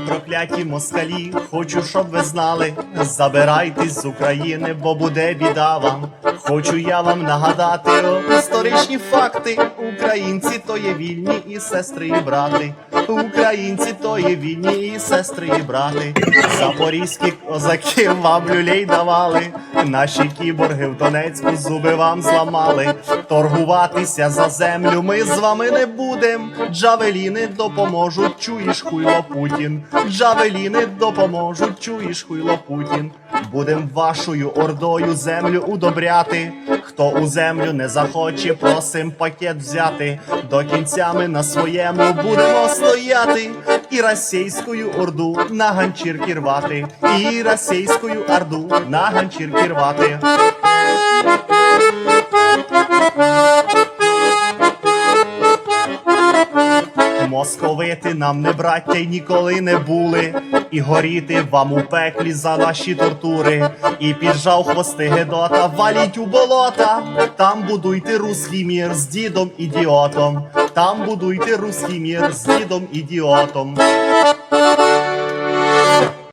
кляті москалі, хочу, щоб ви знали, забирайтесь з України, бо буде біда вам. Хочу я вам нагадати о, історичні факти. Українці то є вільні і сестри, і брати. Українці то є вільні і сестри, і брати. Запорізькі козаки вам люлей давали. Наші кіборги в Донецьку зуби вам зламали. Торгуватися за землю ми з вами не будем. Джавеліни допоможуть, чуєш хуйло Путін. Джавеліни допоможуть, чуєш хуйло Путін. Будем вашою ордою землю удобряти. Хто у землю не захоче, просим пакет взяти. До кінця ми на своєму будемо стояти. І російською орду на ганчірки рвати. І російською орду на ганчірки рвати. Московити нам не браття й ніколи не були, і горіти вам у пеклі за наші тортури, і піджав хвости Гедота, валіть у болота, там будуйте руський мір з дідом ідіотом, там будуйте руський мір з дідом ідіотом.